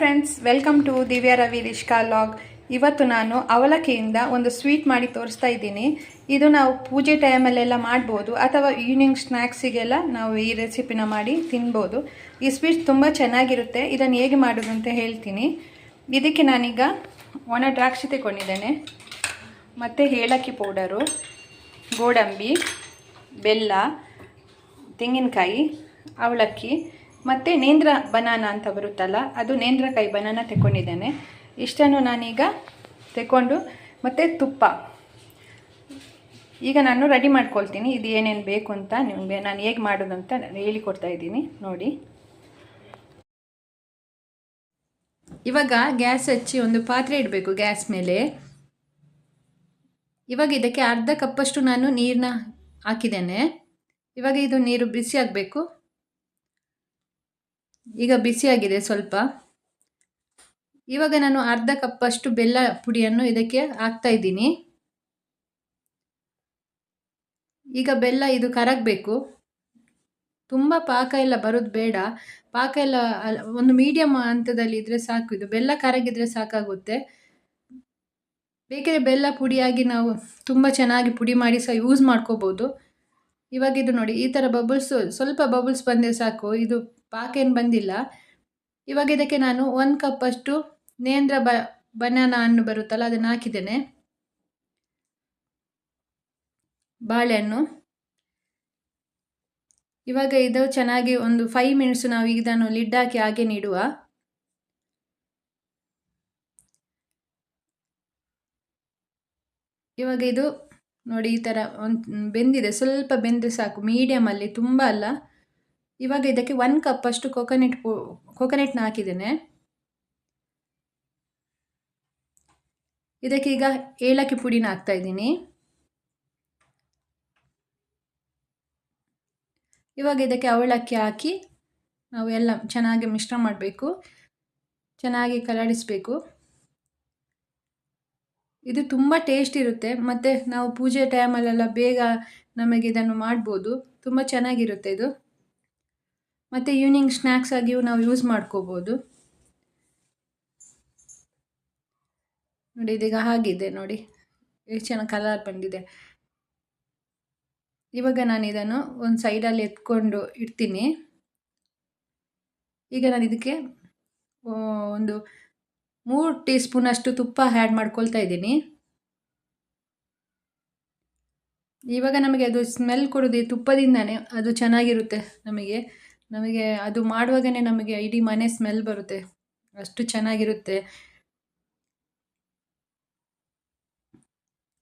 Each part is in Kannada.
Friends welcome to Divya Ravi Rishka log ಇವತ್ತು ನಾನು ಅವಲಕ್ಕಿಯಿಂದ ಒಂದು ಸ್ವೀಟ್ ಮಾಡಿ ತೋರಿಸ್ತಾ ಇದ್ದೀನಿ. ಇದು ನಾವು ಪೂಜೆ ಟೈಮಲ್ಲೆಲ್ಲ ಮಾಡ್ಬೋದು, ಅಥವಾ ಈವ್ನಿಂಗ್ ಸ್ನ್ಯಾಕ್ಸಿಗೆಲ್ಲ ನಾವು ಈ ರೆಸಿಪಿನ ಮಾಡಿ ತಿನ್ಬೋದು. ಈ ಸ್ವೀಟ್ ತುಂಬ ಚೆನ್ನಾಗಿರುತ್ತೆ. ಇದನ್ನು ಹೇಗೆ ಮಾಡೋದು ಅಂತ ಹೇಳ್ತೀನಿ. ಇದಕ್ಕೆ ನಾನೀಗ ಒಣ ದ್ರಾಕ್ಷಿ ತಗೊಂಡಿದ್ದೇನೆ. ಮತ್ತು ಏಲಕ್ಕಿ ಪೌಡರು, ಗೋಡಂಬಿ, ಬೆಲ್ಲ, ತೆಂಗಿನಕಾಯಿ, ಅವಲಕ್ಕಿ ಮತ್ತು ನೇಂದ್ರ ಬನಾನ ಅಂತ ಬರುತ್ತಲ್ಲ, ಅದು ನೇಂದ್ರಕಾಯಿ ಬನಾನ ತೆಕ್ಕೊಂಡಿದ್ದೇನೆ. ಇಷ್ಟನ್ನು ನಾನೀಗ ತಗೊಂಡು ಮತ್ತು ತುಪ್ಪ. ಈಗ ನಾನು ರೆಡಿ ಮಾಡ್ಕೊಳ್ತೀನಿ, ಇದು ಏನೇನು ಬೇಕು ಅಂತ ನಿಮಗೆ ನಾನು ಹೇಗೆ ಮಾಡೋದು ಅಂತ ಹೇಳಿಕೊಡ್ತಾ ಇದ್ದೀನಿ, ನೋಡಿ. ಇವಾಗ ಗ್ಯಾಸ್ ಹಚ್ಚಿ ಒಂದು ಪಾತ್ರೆ ಇಡಬೇಕು ಗ್ಯಾಸ್ ಮೇಲೆ. ಇವಾಗ ಇದಕ್ಕೆ ಅರ್ಧ ಕಪ್ಪಷ್ಟು ನಾನು ನೀರನ್ನ ಹಾಕಿದ್ದೇನೆ. ಇವಾಗ ಇದು ನೀರು ಬಿಸಿ ಆಗಬೇಕು. ಈಗ ಬಿಸಿಯಾಗಿದೆ ಸ್ವಲ್ಪ. ಇವಾಗ ನಾನು ಅರ್ಧ ಕಪ್ಪಷ್ಟು ಬೆಲ್ಲ ಪುಡಿಯನ್ನು ಇದಕ್ಕೆ ಹಾಕ್ತಾ ಇದ್ದೀನಿ. ಈಗ ಬೆಲ್ಲ ಇದು ಕರಗಬೇಕು. ತುಂಬ ಪಾಕ ಎಲ್ಲ ಬರೋದು ಬೇಡ. ಪಾಕ ಎಲ್ಲ ಒಂದು ಮೀಡಿಯಮ್ ಹಂತದಲ್ಲಿ ಇದ್ದರೆ ಸಾಕು. ಇದು ಬೆಲ್ಲ ಕರಗಿದ್ರೆ ಸಾಕಾಗುತ್ತೆ. ಬೇಕಿದ್ರೆ ಬೆಲ್ಲ ಪುಡಿಯಾಗಿ ನಾವು ತುಂಬ ಚೆನ್ನಾಗಿ ಪುಡಿ ಮಾಡಿ ಸಹ ಯೂಸ್ ಮಾಡ್ಕೋಬೋದು. ಇವಾಗಿದು ನೋಡಿ, ಈ ಥರ ಬಬಲ್ಸು ಸ್ವಲ್ಪ ಬಬಲ್ಸ್ ಬಂದರೆ ಸಾಕು. ಇದು ಪಾಕ ಏನು ಬಂದಿಲ್ಲ. ಇವಾಗ ಇದಕ್ಕೆ ನಾನು ಒಂದು ಕಪ್ಪಷ್ಟು ನೇಂದ್ರ ಬ, ಬನಾನ ಹಣ್ಣು ಬರುತ್ತಲ್ಲ, ಅದನ್ನು ಹಾಕಿದ್ದೇನೆ. ಬಾಳೆಹಣ್ಣು. ಇವಾಗ ಇದು ಚೆನ್ನಾಗಿ ಒಂದು ಫೈವ್ ಮಿನಿಟ್ಸ್ ನಾವು ಇದನ್ನು ಲಿಡ್ ಹಾಕಿ ಹಾಗೆ ನೀಡುವ. ಇವಾಗ ಇದು ನೋಡಿ ಈ ಥರ ಒಂದು ಬೆಂದಿದೆ. ಸ್ವಲ್ಪ ಬೆಂದರೆ ಸಾಕು. ಮೀಡಿಯಮಲ್ಲಿ ತುಂಬ ಅಲ್ಲ. ಇವಾಗ ಇದಕ್ಕೆ ಒನ್ ಕಪ್ಪಷ್ಟು ಕೊಕೊನೆಟ್ ಕೊಕೊನೆಟ್ನ ಹಾಕಿದ್ದೇನೆ. ಇದಕ್ಕೆ ಈಗ ಏಲಕ್ಕಿ ಪುಡಿನ ಹಾಕ್ತಾ ಇದ್ದೀನಿ. ಇವಾಗ ಇದಕ್ಕೆ ಅವಲಕ್ಕಿ ಹಾಕಿ ನಾವು ಎಲ್ಲ ಚೆನ್ನಾಗಿ ಮಿಶ್ರ ಮಾಡಬೇಕು. ಚೆನ್ನಾಗಿ ಕಲಡಿಸಬೇಕು ಇದು ತುಂಬ ಟೇಸ್ಟ್ ಇರುತ್ತೆ. ಮತ್ತು ನಾವು ಪೂಜೆ ಟೈಮಲ್ಲೆಲ್ಲ ಬೇಗ ನಮಗೆ ಇದನ್ನು ಮಾಡ್ಬೋದು. ತುಂಬ ಚೆನ್ನಾಗಿರುತ್ತೆ ಇದು. ಮತ್ತು ಈವ್ನಿಂಗ್ ಸ್ನ್ಯಾಕ್ಸ್ ಆಗಿಯೂ ನಾವು ಯೂಸ್ ಮಾಡ್ಕೋಬೋದು. ನೋಡಿ ಇದೀಗ ಹಾಗಿದೆ ನೋಡಿ. ಎಷ್ಟು ಚೆನ್ನಾಗಿ ಕಲರ್ ಬಂದಿದೆ. ಇವಾಗ ನಾನು ಇದನ್ನು ಒಂದು ಸೈಡಲ್ಲಿ ಎತ್ಕೊಂಡು ಇಡ್ತೀನಿ. ಈಗ ನಾನು ಇದಕ್ಕೆ ಒಂದು ಮೂರು ಟೀ ಸ್ಪೂನಷ್ಟು ತುಪ್ಪ ಆ್ಯಡ್ ಮಾಡ್ಕೊಳ್ತಾ ಇದ್ದೀನಿ. ಇವಾಗ ನಮಗೆ ಅದು ಸ್ಮೆಲ್ ಕೊಡೋದು ತುಪ್ಪದಿಂದನೇ ಅದು ಚೆನ್ನಾಗಿರುತ್ತೆ ನಮಗೆ. ನಮಗೆ ಅದು ಮಾಡುವಾಗನೇ ನಮಗೆ ಇಡೀ ಮನೆ ಸ್ಮೆಲ್ ಬರುತ್ತೆ. ಅಷ್ಟು ಚೆನ್ನಾಗಿರುತ್ತೆ.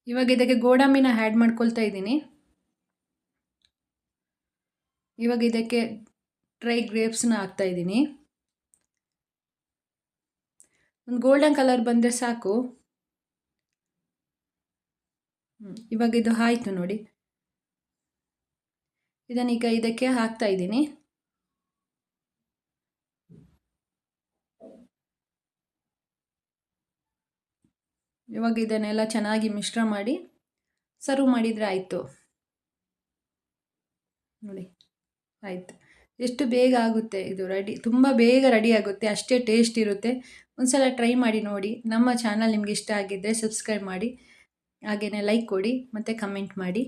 ಇವಾಗ ಇದಕ್ಕೆ ಗೋಡಂಬಿನ ಆ್ಯಡ್ ಮಾಡ್ಕೊಳ್ತಾ ಇದ್ದೀನಿ. ಇವಾಗ ಇದಕ್ಕೆ ಡ್ರೈ ಗ್ರೇಪ್ಸ್ನ ಹಾಕ್ತಾ ಇದ್ದೀನಿ. ಒಂದು ಗೋಲ್ಡನ್ ಕಲರ್ ಬಂದರೆ ಸಾಕು. ಇವಾಗ ಇದು ಆಯಿತು ನೋಡಿ. ಇದನ್ನೀಗ ಇದಕ್ಕೆ ಹಾಕ್ತಾ ಇದ್ದೀನಿ. ಇವಾಗ ಇದನ್ನೆಲ್ಲ ಚೆನ್ನಾಗಿ ಮಿಶ್ರ ಮಾಡಿ ಸರ್ವ್ ಮಾಡಿದರೆ ಆಯಿತು. ನೋಡಿ, ಆಯಿತು. ಎಷ್ಟು ಬೇಗ ಆಗುತ್ತೆ ಇದು ರೆಡಿ, ತುಂಬ ಬೇಗ ರೆಡಿ ಆಗುತ್ತೆ, ಅಷ್ಟೇ ಟೇಸ್ಟ್ ಇರುತ್ತೆ. ಒಂದು ಸಲ ಟ್ರೈ ಮಾಡಿ ನೋಡಿ, ನಮ್ಮ ಚಾನಲ್ ನಿಮ್ಗೆ ಇಷ್ಟ ಆಗಿದ್ದರೆ ಸಬ್ಸ್ಕ್ರೈಬ್ ಮಾಡಿ ಹಾಗೆಯೇ ಲೈಕ್ ಕೊಡಿ, ಮತ್ತು ಕಮೆಂಟ್ ಮಾಡಿ.